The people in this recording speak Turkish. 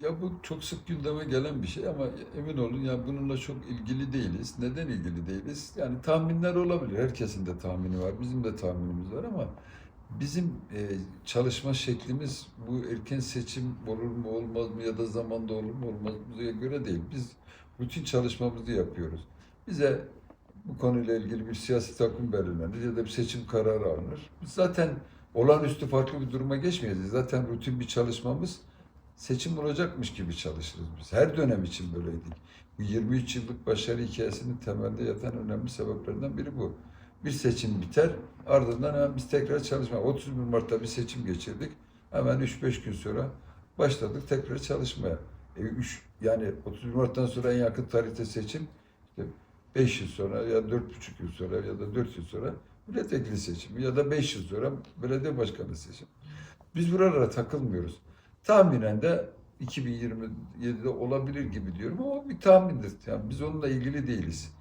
Ya bu çok sık gündeme gelen bir şey ama emin olun ya bununla çok ilgili değiliz. Neden ilgili değiliz? Yani tahminler olabilir. Herkesin de tahmini var. Bizim de tahminimiz var ama bizim e, çalışma şeklimiz bu erken seçim olur mu olmaz mı ya da zamanda olur mu olmaz mı göre değil. Biz rutin çalışmamızı yapıyoruz. Bize bu konuyla ilgili bir siyasi takım belirlenir ya da bir seçim kararı alınır. Biz zaten olağanüstü farklı bir duruma geçmeyeceğiz. Zaten rutin bir çalışmamız seçim olacakmış gibi çalışırız biz. Her dönem için böyleydik. Bu 23 yıllık başarı hikayesinin temelde yatan önemli sebeplerinden biri bu. Bir seçim biter, ardından hemen biz tekrar çalışma. 31 Mart'ta bir seçim geçirdik. Hemen 3-5 gün sonra başladık tekrar çalışmaya. E, üç, yani 31 Mart'tan sonra en yakın tarihte seçim işte 5 yıl sonra ya 4,5 yıl sonra ya da 4 yıl sonra milletvekili seçimi ya da 5 yıl sonra belediye başkanı seçimi. Biz buralara takılmıyoruz. Tahminen de 2027'de olabilir gibi diyorum ama bir tahmindir. Yani biz onunla ilgili değiliz.